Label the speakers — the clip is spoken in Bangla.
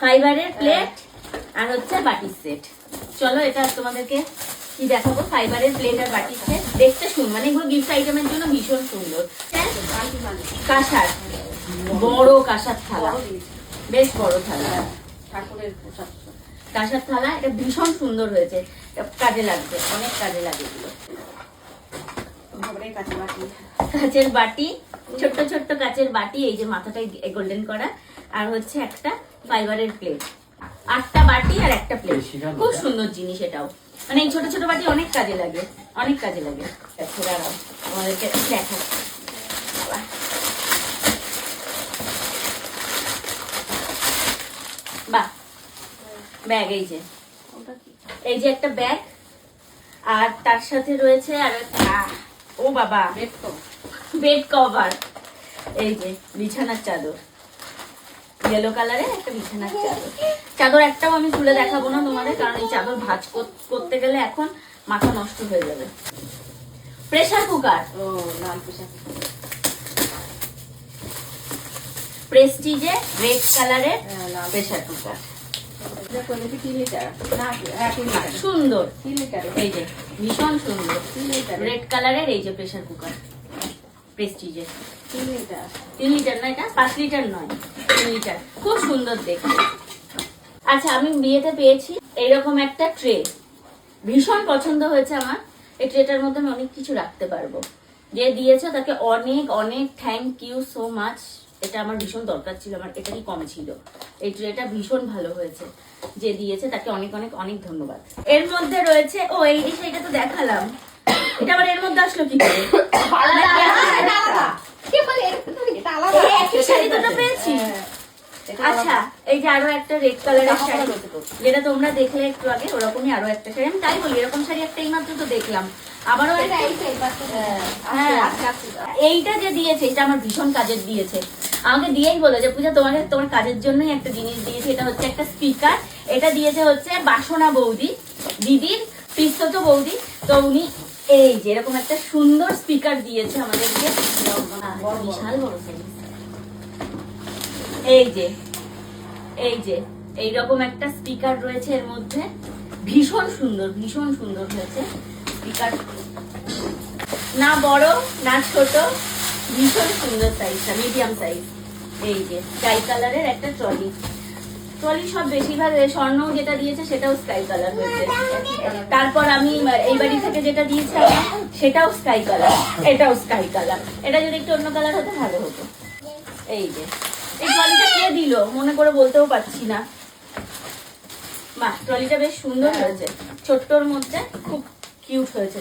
Speaker 1: ফাইবারের প্লেট আর হচ্ছে বাটির সেট। চলো এটা তোমাদেরকে কি দেখাবো? ফাইবারের প্লেট আর বাটির সেট। দেখতে শুন মানে এগুলো গিফট আইটেমের জন্য ভীষণ সুন্দর। হ্যাঁ? কাঁসার। বড় কাঁসার থালা। বেশ বড় থালা।
Speaker 2: ঠাকুরের পোশাক
Speaker 1: কাঁসার থালা এটা ভীষণ সুন্দর হয়েছে। কাজে লাগবে অনেক কাজে লাগে এগুলো। কাচের বাটি ছোট্ট ছোট্ট কাচের বাটি এই যে মাথাটাই গোল্ডেন করা আর হচ্ছে একটা ফাইবারের প্লেট আটটা বাটি আর একটা প্লেট খুব সুন্দর জিনিস এটাও। মানে এই ছোট ছোট বাটি অনেক কাজে লাগে অনেক কাজে লাগে। আচ্ছা, দাঁড়াও আমাদেরকে দেখা বাহ ব্যাগ এই যে। এই যে একটা ব্যাগ আর তার সাথে রয়েছে আর ও বাবা।
Speaker 2: বেড
Speaker 1: কভার এই যে বিছানার চাদর। ইয়েলো কালারের একটা বিছানার চাদর। চাদর একটাও আমি তুলে দেখাবো না তোমাদের কারণ এই চাদর ভাজ কর- করতে গেলে এখন মাথা নষ্ট হয়ে যাবে। প্রেসার কুকার
Speaker 2: ও লাল পোশাক
Speaker 1: প্রেস্টিজে রেড কালারের প্রেসার কুকার
Speaker 2: তিন লিটার? না
Speaker 1: সুন্দর। এই যে ভীষণ সুন্দর। রেড কালারের এই যে প্রেসার কুকার প্রেস্টিজে
Speaker 2: তিন লিটার।
Speaker 1: তিন লিটার না এটা? পাঁচ লিটার নয়। তিন লিটার। খুব সুন্দর দেখতে। আচ্ছা আমি বিয়েতে পেয়েছি এরকম একটা ট্রে। ভীষণ পছন্দ হয়েছে আমার। এই ট্রেটার মধ্যে আমি অনেক কিছু রাখতে পারব। যে দিয়েছে তাকে অনেক অনেক থ্যাংক ইউ সো মাচ এটা আমার ভীষণ দরকার ছিল আমার এটারই কম ছিল। এই ট্রেটা ভীষণ ভালো হয়েছে। যে দিয়েছে তাকে অনেক অনেক অনেক ধন্যবাদ। এর মধ্যে রয়েছে ও এই সেইটা তো দেখালাম। এটা আবার এর মধ্যে আসলো কি করে? এই একই শাড়ি দুটো পেয়েছি। আচ্ছা এই যে আরও একটা রেড কালারের শাড়ি। যেটা তোমরা দেখলে একটু আগে ওরকমই আরও একটা শাড়ি। আমি তাই বলি এরকম শাড়ি একটা এইমাত্র তো দেখলাম। আবারও এইটা যে দিয়েছে এটা আমার ভীষণ কাজের দিয়েছে। আমাকে দিয়েই বলে যে পূজা তোমাকে তোমার কাজের জন্যই একটা জিনিস দিয়েছে। এটা হচ্ছে একটা স্পিকার এটা দিয়েছে হচ্ছে বাসনা বৌদি। দিদির পিস্তত বৌদি। তো উনি এই যে, এরকম একটা সুন্দর স্পিকার দিয়েছে আমাদেরকে। বিশাল বড় এই যে এই যে, এইরকম একটা স্পিকার রয়েছে এর মধ্যে। ভীষণ সুন্দর ভীষণ সুন্দর হয়েছে স্পিকার না বড়, না ছোট, ভীষণ সুন্দর সাইজটা মিডিয়াম সাইজ এই যে স্কাই কালারের একটা ট্রলি ট্রলি সব বেশিরভাগ স্বর্ণ যেটা দিয়েছে সেটাও স্কাই কালার হয়েছে। তারপর আমি এই বাড়ি থেকে যেটা দিয়েছে আমার, সেটাও স্কাই কালার এটাও স্কাই কালার এটা যদি একটু অন্য কালার হতো ভালো হতো। এই যে এই ট্রলিটা কে দিল? মনে করে বলতেও পারছি না। বাহ ট্রলিটা বেশ সুন্দর হয়েছে। ছোট্টর মধ্যে খুব কিউট হয়েছে।